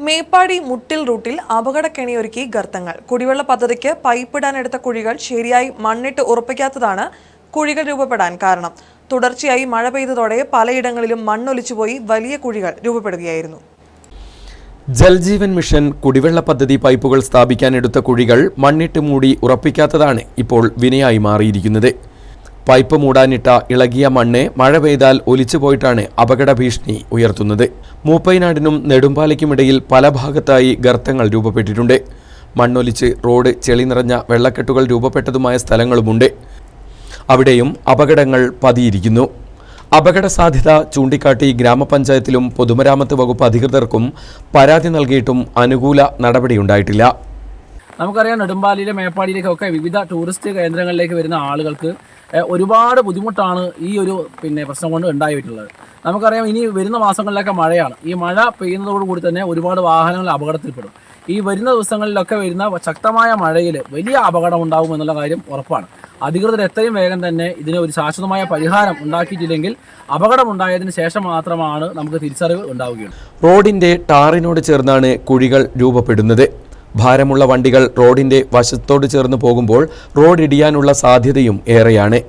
മേപ്പാടി മുട്ടിൽ റൂട്ടിൽ അപകടക്കെണിയൊരുക്കി ഗർത്തങ്ങൾ. കുടിവെള്ള പദ്ധതിക്ക് പൈപ്പിടാനെടുത്ത കുഴികൾ ശരിയായി മണ്ണിട്ട് ഉറപ്പിക്കാത്തതാണ് കുഴികൾ രൂപപ്പെടാൻ കാരണം. തുടർച്ചയായി മഴ പെയ്തതോടെ പലയിടങ്ങളിലും മണ്ണൊലിച്ചുപോയി വലിയ കുഴികൾ രൂപപ്പെടുകയായിരുന്നു. ജൽജീവൻ മിഷൻ കുടിവെള്ള പദ്ധതി പൈപ്പുകൾ സ്ഥാപിക്കാനെടുത്ത കുഴികൾ മണ്ണിട്ട് മൂടി ഉറപ്പിക്കാത്തതാണ് ഇപ്പോൾ വിനയായി മാറിയിരിക്കുന്നത്. പൈപ്പ് മൂടാനിട്ട ഇളകിയ മണ്ണ് മഴ പെയ്താൽ ഒലിച്ചുപോയിട്ടാണ് അപകട ഭീഷണി ഉയർത്തുന്നത്. മൂപ്പൈനാടിനും നെടുമ്പാലയ്ക്കുമിടയിൽ പല ഭാഗത്തായി ഗർത്തങ്ങൾ രൂപപ്പെട്ടിട്ടുണ്ട്. മണ്ണൊലിച്ച് റോഡ് ചെളി നിറഞ്ഞ വെള്ളക്കെട്ടുകൾ രൂപപ്പെട്ടതുമായ സ്ഥലങ്ങളുമുണ്ട്. അവിടെയും അപകടങ്ങൾ പതിയിരിക്കുന്നു. അപകട സാധ്യത ചൂണ്ടിക്കാട്ടി ഗ്രാമപഞ്ചായത്തിലും പൊതുമരാമത്ത് വകുപ്പ് അധികൃതർക്കും പരാതി നൽകിയിട്ടും അനുകൂല നടപടിയുണ്ടായിട്ടില്ല. നമുക്കറിയാം നെടുമ്പാലിയിലെ മേപ്പാടിയിലേക്കൊക്കെ വിവിധ ടൂറിസ്റ്റ് കേന്ദ്രങ്ങളിലേക്ക് വരുന്ന ആളുകൾക്ക് ഒരുപാട് ബുദ്ധിമുട്ടാണ് ഈ ഒരു പിന്നെ പ്രശ്നം കൊണ്ട് ഉണ്ടായിട്ടുള്ളത്. നമുക്കറിയാം ഇനി വരുന്ന മാസങ്ങളിലൊക്കെ മഴയാണ്. ഈ മഴ പെയ്യുന്നതോടുകൂടി തന്നെ ഒരുപാട് വാഹനങ്ങൾ അപകടത്തിൽപ്പെടും. ഈ വരുന്ന ദിവസങ്ങളിലൊക്കെ വരുന്ന ശക്തമായ മഴയിൽ വലിയ അപകടം ഉണ്ടാകും എന്നുള്ള കാര്യം ഉറപ്പാണ്. അധികൃതർ എത്രയും വേഗം തന്നെ ഇതിന് ഒരു ശാശ്വതമായ പരിഹാരം ഉണ്ടാക്കിയിട്ടില്ലെങ്കിൽ അപകടമുണ്ടായതിനു ശേഷം മാത്രമാണ് നമുക്ക് തിരിച്ചറിവ് ഉണ്ടാവുകയുള്ളൂ. റോഡിന്റെ ടാറിനോട് ചേർന്നാണ് കുഴികൾ രൂപപ്പെടുന്നത്. ഭാരമുള്ള വണ്ടികൾ റോഡിന്റെ വശത്തോട് ചേർന്ന് പോകുമ്പോൾ റോഡ് ഇടിയാനുള്ള സാധ്യതയും ഏറെയാണ്.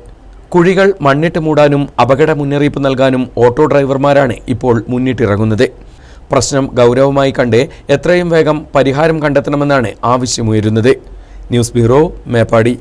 കുഴികൾ മണ്ണിട്ട് മൂടാനും അപകട മുന്നറിയിപ്പ് നൽകാനും ഓട്ടോ ഡ്രൈവർമാരാണ് ഇപ്പോൾ മുന്നിട്ടിറങ്ങുന്നത്. പ്രശ്നം ഗൗരവമായി കണ്ട് എത്രയും വേഗം പരിഹാരം കണ്ടെത്തണമെന്നാണ് ആവശ്യമുയരുന്നത്. News bureau Meppadi.